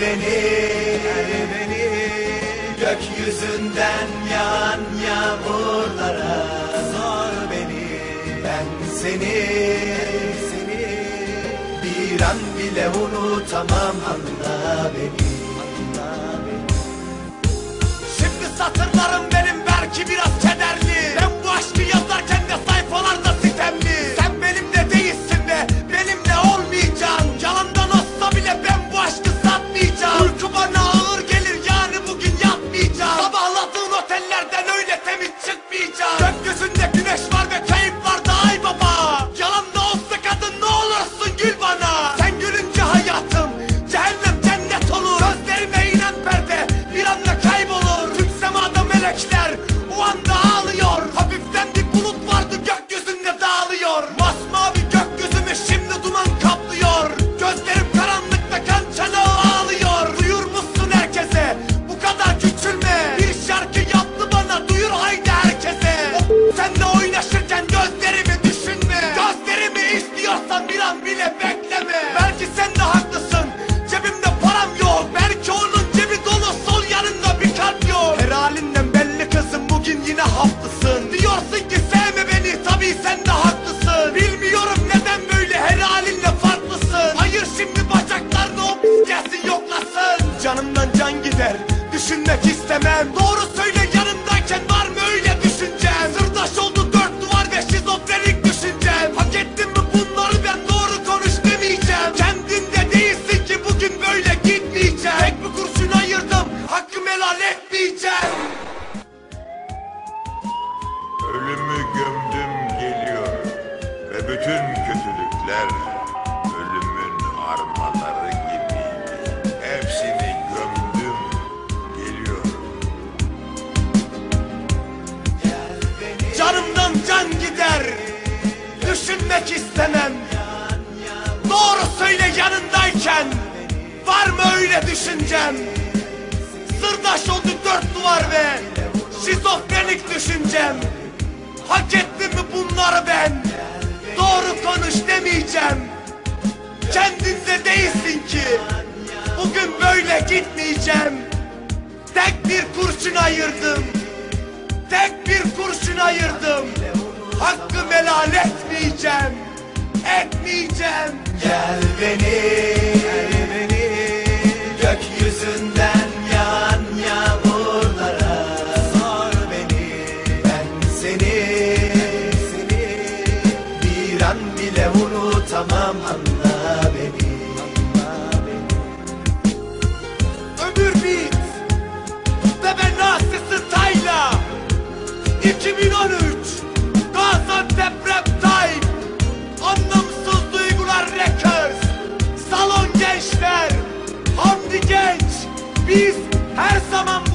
Beni, gel beni Gökyüzünden yağan yağmurlara. Sor beni, ben seni Seni. Bir an bile unutamam Anla beni, Canımdan can gider. Düşünmek istemem. Doğru söyle yanımdayken var mı öyle düşüncem Sırdaş oldu dört duvar ve şizofrenik düşüncem Hak ettin mi bunları ben doğru konuş demeyeceğim. Kendinde değilsin ki bugün böyle gitmeyeceğim. Tek bir kurşun ayırdım hakkımı helal etmeyeceğim. Ölümü gömdüm geliyor. Ve bütün kötülükler yanındayken Var mı öyle düşüncem Sırdaş oldu dört duvar ve Şizofrenik düşüncem. Hak ettim mi bunları ben? Doğru konuş demeyeceğim. Kendinde değilsin ki. Bugün böyle gitmeyeceğim. Tek bir kurşun ayırdım. Tek bir kurşun ayırdım. Hakkım helal etmeyeceğim. Etmeyeceğim. Gel beni genç. Biz her zaman